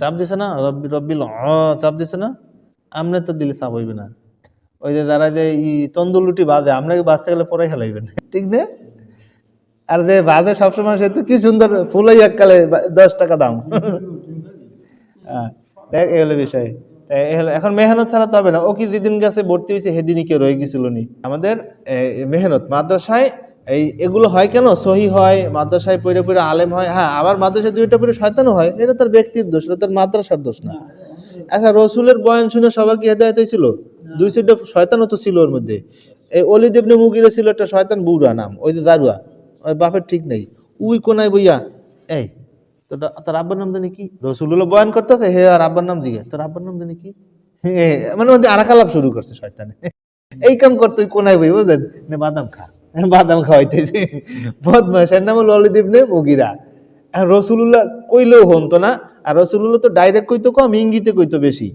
চাপ দিছে না? রব্বি রব্বিল চাপ দিছে না? আমনে তো দিলে চাপ হইবে না। ওই যে যে ই বাঁচতে গেলে পরে ঠিক না? আর যে বাজে সবসময় সে তো কি সুন্দর ফুলাই এককালে দশ টাকা দাম। হ্যাঁ, দেখ এই হলো বিষয়। এখন মেহনত ছাড়া তো হবে না। ও কি যেদিন গেছে ভর্তি হয়েছে সেদিনই কেউ রয়ে গেছিল নি। আমাদের মেহনত। মাদ্রাসায় এই এগুলো হয় কেন? সহি হয় মাদ্রাসায় পড়ে পড়ে আলেম হয় হ্যাঁ আবার মাদ্রাসায় দুইটা পড়ে শয়তানও হয় এটা তার ব্যক্তির দোষ এটা তার মাদ্রাসার দোষ না। আচ্ছা রসুলের বয়ান শুনে সবার কি হেদায়ত হয়েছিল দুই সাইডে শয়তানও তো ছিল ওর মধ্যে। এই অলি দেবনে মুগিরে ছিল একটা শয়তান বুড়া নাম ওই যে দারুয়া ওই বাপের ঠিক নেই। উই কোনায় বইয়া এই তোর তোর আব্বার নাম জানি কি? রসুল্লাহ বয়ান করতেছে হে আর আব্বার নাম দিকে তোর আব্বার নাম জানি কি? হে, মানে ওদের আরাকালাপ শুরু করছে শয়তানে। এই কাম করতে কোনায় বই বুঝলেন? বাদাম খা। বাদাম খাওয়াইতেছে। বদমাশের নাম হলো অলিদীপ নে মুগিরা। রসুল্লাহ কইলেও হনতো না। আর রসুল্লাহ তো ডাইরেক্ট কইতো কম, ইঙ্গিতে কইতো বেশি।